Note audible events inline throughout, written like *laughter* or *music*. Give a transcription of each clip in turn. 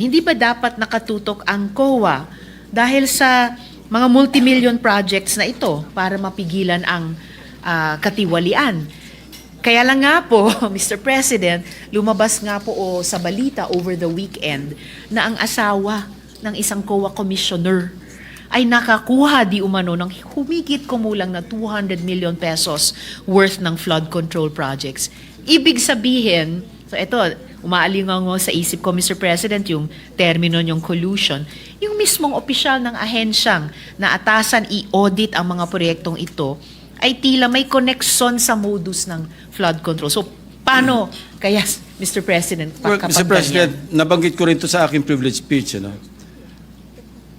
Hindi ba dapat nakatutok ang COA dahil sa mga multimillion projects na ito para mapigilan ang ah, katiwalian? Kaya lang nga po, *laughs* Mr. President, lumabas nga po o sa balita over the weekend na ang asawa ng isang COA commissioner ay nakakuha di umano ng humigit kumulang na 200 million pesos worth ng flood control projects. Ibig sabihin, so ito, umaalingaw sa isip ko, Mr. President, yung termino yung collusion, yung mismong opisyal ng ahensyang na atasan i-audit ang mga proyektong ito ay tila may connection sa modus ng flood control. So, paano kaya, Mr. President, Well, Mr. President, ganyan? nabanggit ko rin to sa aking privilege speech. Ano?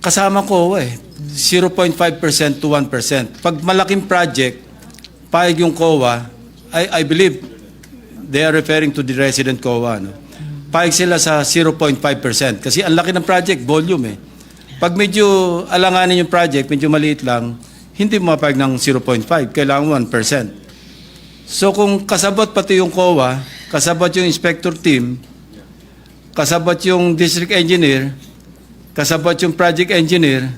Kasama ko eh, 0.5% to 1%. Pag malaking project, payag yung COA, I, I believe they are referring to the resident COA. No? Payag sila sa 0.5% kasi ang laki ng project, volume eh. Pag medyo alanganin yung project, medyo maliit lang, hindi mapayag ng 0.5, kailangan 1%. So kung kasabot pati yung COA, kasabot yung inspector team, kasabot yung district engineer, kasabot yung project engineer,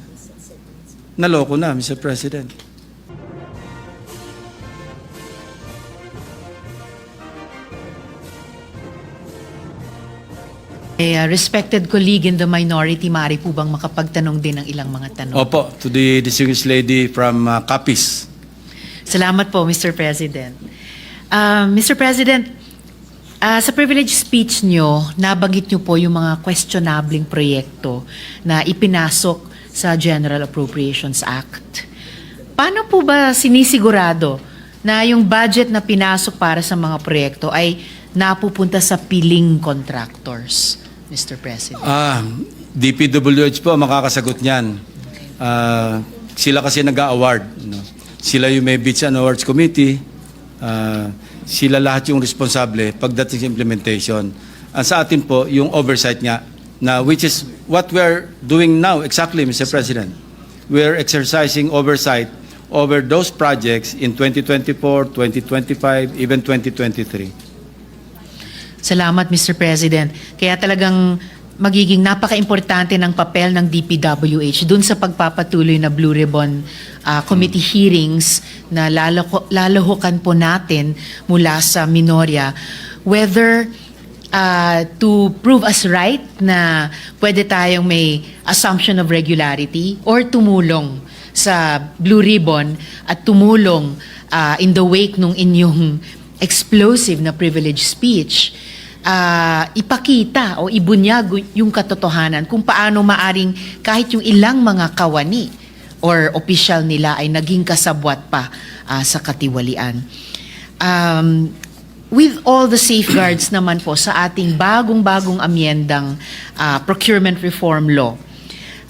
naloko na, Mr. President. Eh, uh, respected colleague in the minority, maaari po bang makapagtanong din ng ilang mga tanong? Opo, to the distinguished lady from uh, Capiz. Salamat po, Mr. President. Uh, Mr. President, uh, sa privilege speech nyo, nabanggit nyo po yung mga questionabling proyekto na ipinasok sa General Appropriations Act. Paano po ba sinisigurado na yung budget na pinasok para sa mga proyekto ay napupunta sa piling contractors, Mr. President? Ah, DPWH po makakasagot niyan. Ah, sila kasi nag-award. No? Sila yung may Bids and Awards Committee. Ah, sila lahat yung responsable pagdating sa implementation. Ang sa atin po, yung oversight nga, na which is what we're doing now exactly, Mr. President. We're exercising oversight over those projects in 2024, 2025, even 2023. Salamat, Mr. President. Kaya talagang magiging napaka-importante ng papel ng DPWH dun sa pagpapatuloy na Blue Ribbon ah, Committee hearings na lalo, lalahukan po natin mula sa Minoria whether ah, to prove us right na pwede tayong may assumption of regularity or tumulong sa Blue Ribbon at tumulong ah, in the wake nung inyong explosive na privilege speech, ah, ipakita o ibunyag yung katotohanan kung paano maaring kahit yung ilang mga kawani or opisyal nila ay naging kasabwat pa ah, sa katiwalian. Um, with all the safeguards *clears throat* naman po sa ating bagong-bagong amyendang ah, procurement reform law,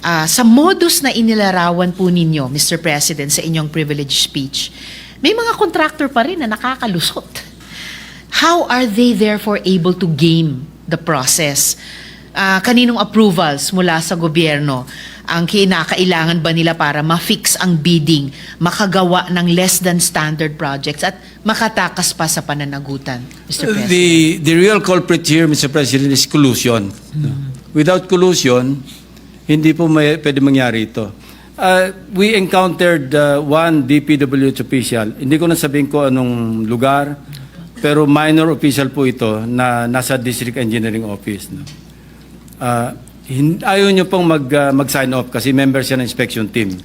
Ah, sa modus na inilarawan po ninyo, Mr. President, sa inyong privilege speech, may mga contractor pa rin na nakakalusot. How are they therefore able to game the process? Ah, kaninong approvals mula sa gobyerno ang kinakailangan ba nila para ma-fix ang bidding, makagawa ng less than standard projects at makatakas pa sa pananagutan, Mr. President? The, the real culprit here, Mr. President, is collusion. Without collusion, hindi po may, pwede mangyari ito. Uh, we encountered uh, one DPWH official. Hindi ko na sabihin ko anong lugar, pero minor official po ito na nasa District Engineering Office. No? Uh, hin- ayaw nyo pong mag, uh, mag-sign off kasi member siya ng inspection team.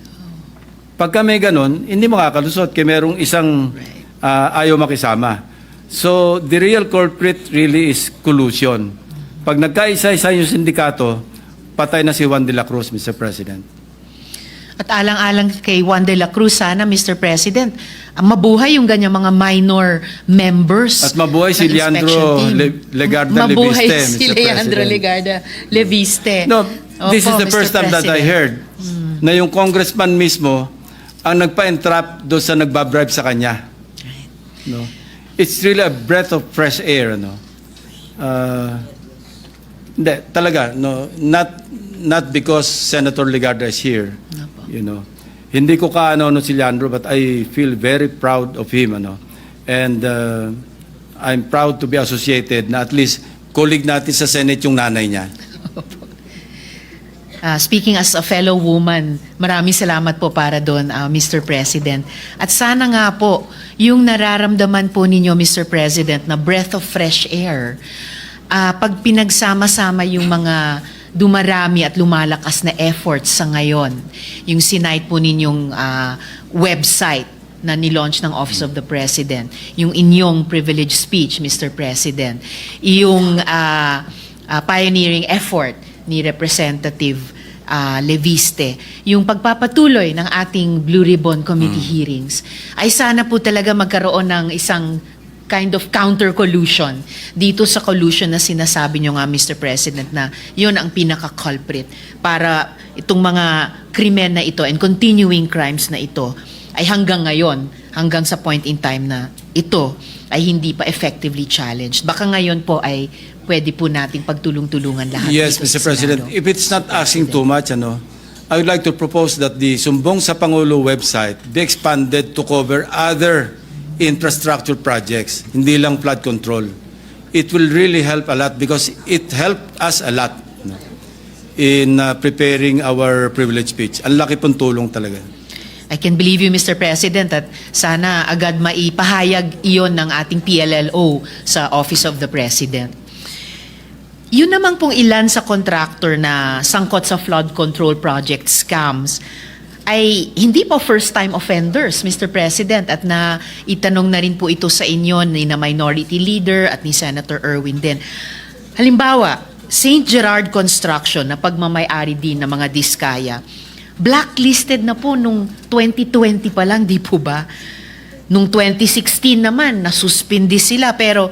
Pagka may ganun, hindi makakalusot kaya merong isang uh, ayaw makisama. So, the real culprit really is collusion. Pag nagkaisa-isa yung sindikato, patay na si Juan de la Cruz, Mr. President. At alang-alang kay Juan de la Cruz, sana, Mr. President, ang mabuhay yung ganyang mga minor members. At mabuhay si Leandro. Le- Legarda Mabuhay Leviste, si Mr. Leandro President. Legarda Leviste. No, this Opo, is the Mr. first time that I President. heard na yung congressman mismo ang nagpa-entrap doon sa nagbabribe sa kanya. No? It's really a breath of fresh air, no? Uh, hindi, talaga, no, not not because Senator Legarda is here. Opo. You know. Hindi ko kaano no si Leandro but I feel very proud of him, ano. And uh, I'm proud to be associated na at least colleague natin sa Senate yung nanay niya. Ah, *laughs* speaking as a fellow woman, maraming salamat po para doon, ah, Mr. President. At sana nga po, yung nararamdaman po ninyo, Mr. President, na breath of fresh air, ah, pag pinagsama-sama yung mga dumarami at lumalakas na efforts sa ngayon, yung sinight po ninyong ah, website na nilaunch ng Office of the President, yung inyong privilege speech, Mr. President, yung ah, ah, pioneering effort ni Representative ah, Leviste, yung pagpapatuloy ng ating Blue Ribbon Committee hearings, ay sana po talaga magkaroon ng isang kind of counter-collusion dito sa collusion na sinasabi nyo nga, Mr. President, na yun ang pinaka-culprit para itong mga krimen na ito and continuing crimes na ito ay hanggang ngayon, hanggang sa point in time na ito ay hindi pa effectively challenged. Baka ngayon po ay pwede po nating pagtulong-tulungan lahat. Yes, Mr. President. Senado. If it's not asking too much, ano, I would like to propose that the Sumbong sa Pangulo website be expanded to cover other infrastructure projects, hindi lang flood control. It will really help a lot because it helped us a lot in uh, preparing our privilege speech. Ang laki pong tulong talaga. I can believe you, Mr. President, at sana agad maipahayag iyon ng ating PLLO sa Office of the President. Yun naman pong ilan sa contractor na sangkot sa flood control project scams ay hindi po first-time offenders, Mr. President, at na itanong na rin po ito sa inyo ni na Minority Leader at ni Senator Erwin din. Halimbawa, St. Gerard Construction na pagmamayari din ng mga diskaya, blacklisted na po nung 2020 pa lang, di po ba? Nung 2016 naman, nasuspindi sila. Pero,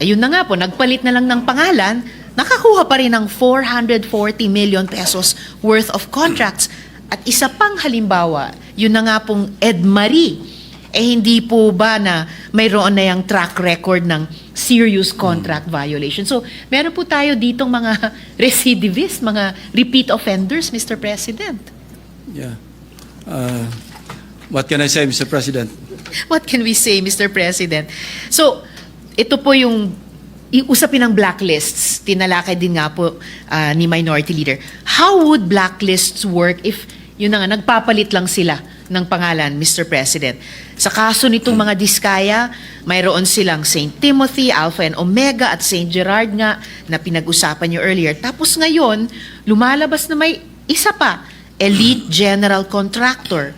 ayun na nga po, nagpalit na lang ng pangalan, nakakuha pa rin ng 440 million pesos worth of contracts. At isa pang halimbawa, yun na nga pong Ed Marie. Eh hindi po ba na mayroon na yung track record ng serious contract violation. So, meron po tayo ditong mga *laughs* recidivist, mga repeat offenders, Mr. President. Yeah. Uh, what can I say, Mr. President? *laughs* What can we say, Mr. President? So, ito po yung i- usapin ng blacklists. Tinalakay din nga po ah, ni Minority Leader. How would blacklists work if, yun na nga, nagpapalit lang sila ng pangalan, Mr. President? Sa kaso nitong mga diskaya, mayroon silang St. Timothy, Alpha and Omega at St. Gerard nga na pinag-usapan niyo earlier. Tapos ngayon, lumalabas na may isa pa, Elite General Contractor.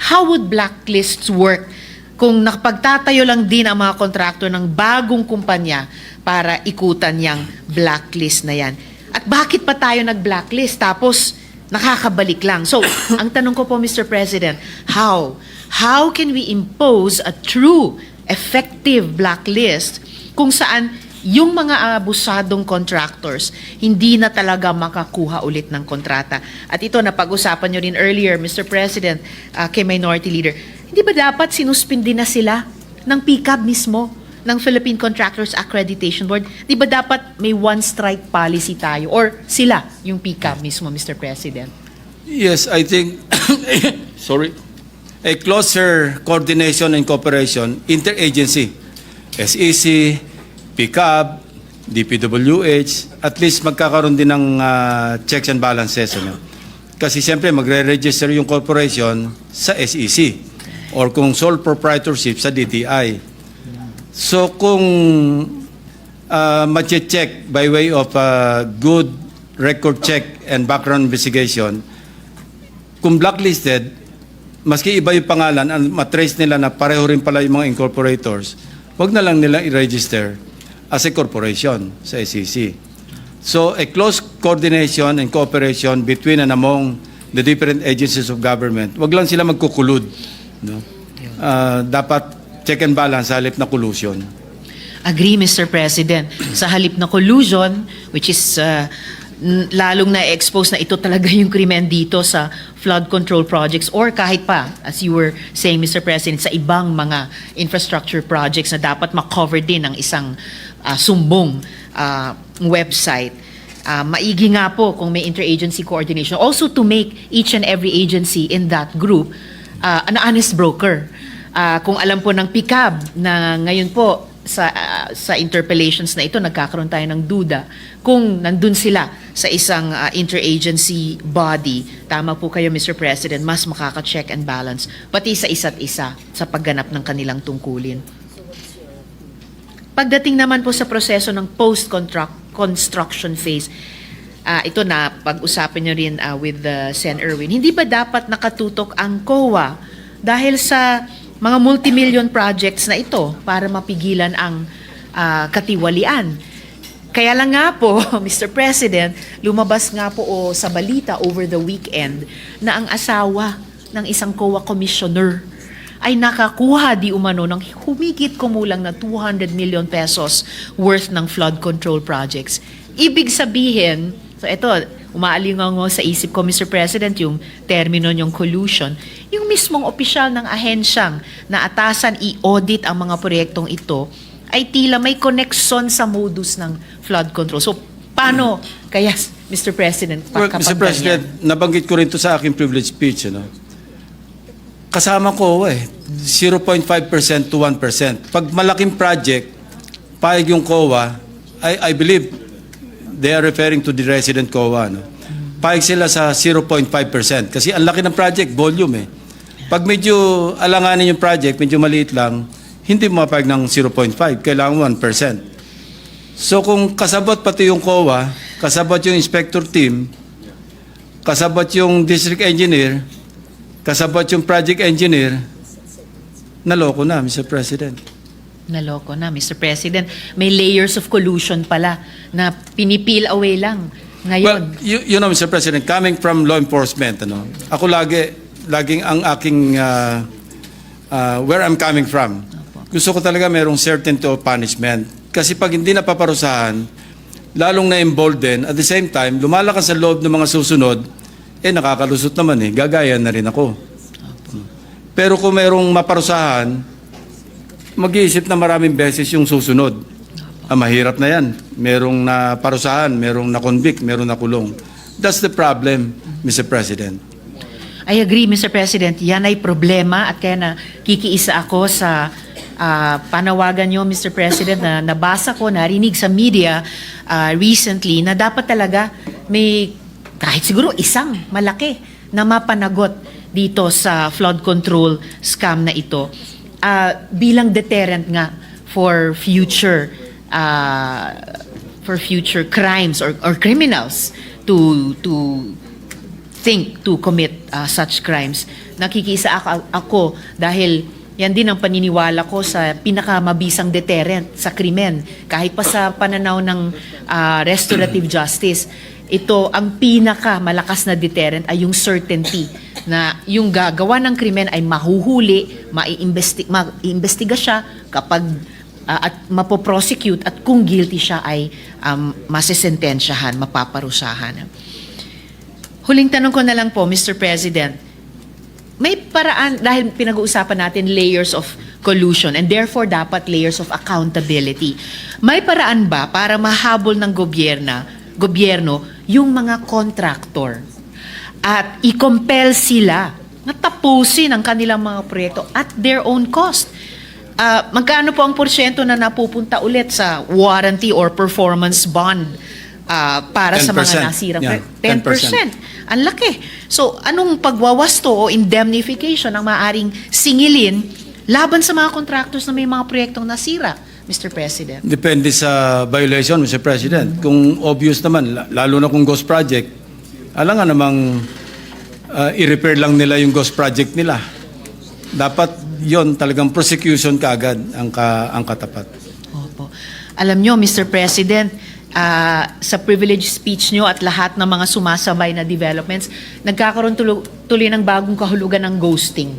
How would blacklists work kung nakapagtatayo lang din ang mga kontraktor ng bagong kumpanya para ikutan yung blacklist na yan? At bakit pa tayo nag-blacklist tapos nakakabalik lang? So, *coughs* ang tanong ko po, Mr. President, how? How can we impose a true, effective blacklist kung saan yung mga abusadong contractors hindi na talaga makakuha ulit ng kontrata. At ito, napag-usapan nyo rin earlier, Mr. President, uh, kay Minority Leader, hindi ba dapat sinuspindi na sila ng PCAB mismo, ng Philippine Contractors Accreditation Board? Di ba dapat may one-strike policy tayo? Or sila, yung PCAB mismo, Mr. President? Yes, I think, *coughs* sorry, a closer coordination and cooperation, interagency, SEC, PICAB, DPWH, at least magkakaroon din ng ah, checks and balances. Ano? Kasi siyempre magre-register yung corporation sa SEC or kung sole proprietorship sa DTI. So kung uh, check by way of ah, good record check and background investigation, kung blacklisted, maski iba yung pangalan, ang matrace nila na pareho rin pala yung mga incorporators, wag na lang nila i-register as a corporation sa SEC. So a close coordination and cooperation between and among the different agencies of government, wag lang sila magkukulud. No? Ah, dapat check and balance sa halip na collusion. Agree, Mr. President. Sa halip na collusion, which is uh, lalong na-expose na ito talaga *laughs* yung krimen dito sa flood control projects or kahit pa, as you were saying, Mr. President, sa ibang mga infrastructure projects na dapat makover din ng isang uh, sumbong uh, website. Uh, maigi nga po kung may interagency coordination. Also to make each and every agency in that group uh, an honest broker. Ah, kung alam po ng PICAB na ngayon po sa ah, sa interpellations na ito nagkakaroon tayo ng duda kung nandun sila sa isang ah, interagency body. Tama po kayo Mr. President, mas makaka-check and balance pati sa isa't isa sa pagganap ng kanilang tungkulin. Pagdating naman po sa proseso ng post-construction phase, ah, ito na pag-usapan nyo rin ah, with the Sen. Erwin, hindi ba dapat nakatutok ang COA dahil sa mga multimillion projects na ito para mapigilan ang ah, katiwalian? Kaya lang nga po, *laughs* Mr. President, lumabas nga po o sa balita over the weekend na ang asawa ng isang COA commissioner ay nakakuha di umano ng humigit kumulang na 200 million pesos worth ng flood control projects. Ibig sabihin, so ito, umaalingango sa isip ko, Mr. President, yung termino yung collusion, yung mismong opisyal ng ahensyang na atasan i-audit ang mga proyektong ito, ay tila may connection sa modus ng flood control. So, paano kaya, Mr. President, Well, Mr. President, nabanggit ko rin to sa aking privilege speech. Ano? Kasama ko eh, 0.5% to 1%. Pag malaking project, paig yung COA, I, I believe they are referring to the resident COA. No? Paig sila sa 0.5% kasi ang laki ng project, volume eh. Pag medyo alanganin yung project, medyo maliit lang, hindi mapag ng 0.5, kailangan 1%. So kung kasabot pati yung COA, kasabot yung inspector team, kasabot yung district engineer, kasabot yung project engineer, naloko na, Mr. President. Naloko na, Mr. President. May layers of collusion pala na pinipil away lang Well, ngayon. you, you know, Mr. President, coming from law enforcement, ano, ako lagi, laging ang aking, uh, uh, where I'm coming from, gusto ko talaga merong certainty of punishment. Kasi pag hindi napaparusahan, lalong na-embolden, at the same time, lumalakas sa loob ng mga susunod, eh nakakalusot naman eh, gagaya na rin ako. Pero kung merong maparusahan, mag-iisip na maraming beses yung susunod. Ah, mahirap na yan. Merong naparusahan, merong na-convict, merong nakulong. That's the problem, Mr. President. I agree, Mr. President. Yan ay problema at kaya na kikiisa ako sa ah, panawagan nyo, Mr. President, na nabasa ko, narinig sa media ah, recently na dapat talaga may kahit siguro isang malaki na mapanagot dito sa flood control scam na ito ah, bilang deterrent nga for future ah, for future crimes or, or criminals to to think to commit uh, such crimes. Nakikisa ako, ako dahil yan din ang paniniwala ko sa pinakamabisang deterrent sa krimen. Kahit pa sa pananaw ng uh, restorative justice, ito ang pinaka malakas na deterrent ay yung certainty na yung gagawa ng krimen ay mahuhuli, maiimbesti- maiimbestiga siya kapag uh, at mapoprosecute at kung guilty siya ay um, masisentensyahan, mapaparusahan. Huling tanong ko na lang po, Mr. President. May paraan, dahil pinag-uusapan natin layers of collusion and therefore dapat layers of accountability. May paraan ba para mahabol ng gobyerna, gobyerno yung mga contractor at i-compel sila na tapusin ang kanilang mga proyekto at their own cost? Ah, magkano po ang porsyento na napupunta ulit sa warranty or performance bond ah, para sa mga 10%. nasirang Yeah, pre- 10%. Ang laki. So, anong pagwawasto o indemnification ang maaring singilin laban sa mga contractors na may mga proyektong nasira, Mr. President? Depende sa violation, Mr. President. Kung obvious naman, la- lalo na kung ghost project, alam nga namang uh, i-repair lang nila yung ghost project nila. Dapat yon talagang prosecution kaagad ang, ka, ang katapat. Opo. Alam nyo, Mr. President, ah, sa privilege speech nyo at lahat ng mga sumasabay na developments, nagkakaroon tulo- tuloy ng bagong kahulugan ng ghosting.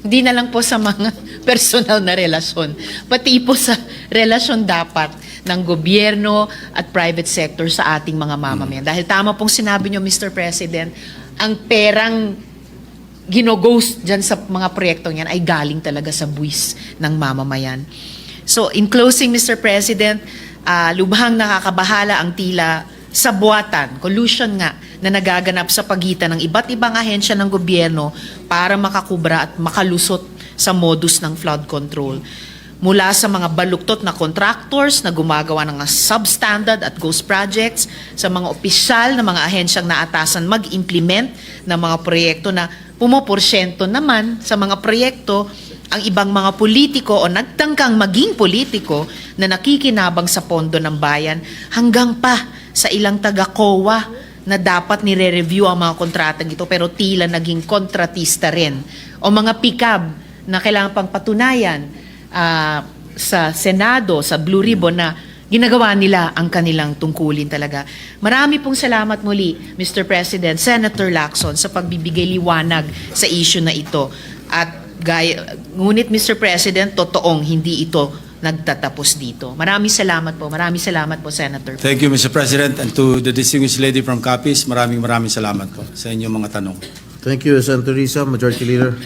Hindi na lang po sa mga *laughs* personal na relasyon, pati po sa relasyon dapat ng gobyerno at private sector sa ating mga mamamayan. Dahil tama pong sinabi nyo, Mr. President, ang perang ginoghost dyan sa mga proyektong yan ay galing talaga sa buwis ng mamamayan. So in closing, Mr. President, ah, lubhang nakakabahala ang tila sa buwatan, collusion nga, na nagaganap sa pagitan ng iba't ibang ahensya ng gobyerno para makakubra at makalusot sa modus ng flood control. mula sa mga baluktot na contractors na gumagawa ng substandard at ghost projects, sa mga opisyal na mga ahensyang naatasan mag-implement ng mga proyekto na pumoporsyento naman sa mga proyekto ang ibang mga politiko o nagtangkang maging politiko na nakikinabang sa pondo ng bayan hanggang pa sa ilang taga-COA na dapat nire-review ang mga kontratang ito pero tila naging kontratista rin. O mga pikab na kailangan pang patunayan ah, sa Senado, sa Blue Ribbon na ginagawa nila ang kanilang tungkulin talaga. Marami pong salamat muli, Mr. President, Senator Lacson, sa pagbibigay liwanag sa issue na ito. At gaya, ngunit Mr. President, totoong hindi ito nagtatapos dito. Maraming salamat po. Maraming salamat po, Senator. Thank you, Mr. President, and to the distinguished lady from Capiz, maraming maraming salamat po sa inyong mga tanong. Thank you, Senator Risa, Majority Leader.